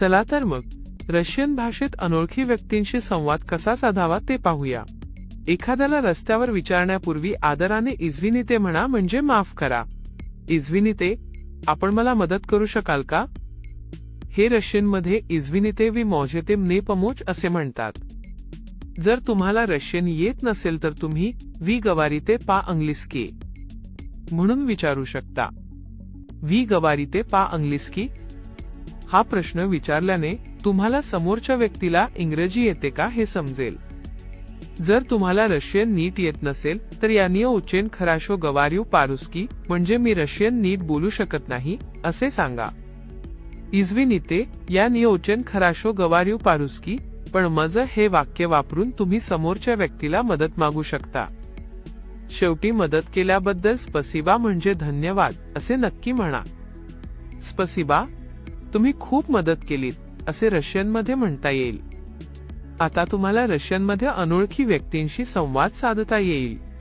चला तर मग रशियन भाषेत अनोळखी व्यक्तींशी संवाद कसा साधावा ते पाहूया. एखाद्याला रस्त्यावर विचारण्यापूर्वी आदराने इजविनिते म्हणा म्हणजे माफ करा. इजविनिते आपण मला मदत करू शकाल का? हे रशियनमध्ये इजविनिते वि मॉजेते ने पमोच असे म्हणतात. जर तुम्हाला रशियन येत नसेल तर तुम्ही वी गवारीते पा अंग्लिस्की म्हणून विचारू शकता. वी गवारीते पा अंग्लिस्की हा प्रश्न विचारल्याने तुम्हाला समोरच्या व्यक्तीला इंग्रजी येते का हे समजेल. जर तुम्हाला रशियन नीट येत नसेल तर या उचेन खराशो गवार्यू पारुस्की म्हणजे मी रशियन नीट बोलू शकत नाही असे सांगा. इजविनिते या नियोचन खराशो गवारिव पारुस्की पण मज हे वाक्य वापरून तुम्ही समोरच्या व्यक्तीला मदत मागू शकता. शेवटी मदत केल्याबद्दल स्पसिबा म्हणजे धन्यवाद असे नक्की म्हणा. स्पसिबा तुम्ही खूप मदत केलीत असे रशियनमध्ये म्हणता येईल. आता तुम्हाला रशियनमध्ये अनोळखी व्यक्तींशी संवाद साधता येईल.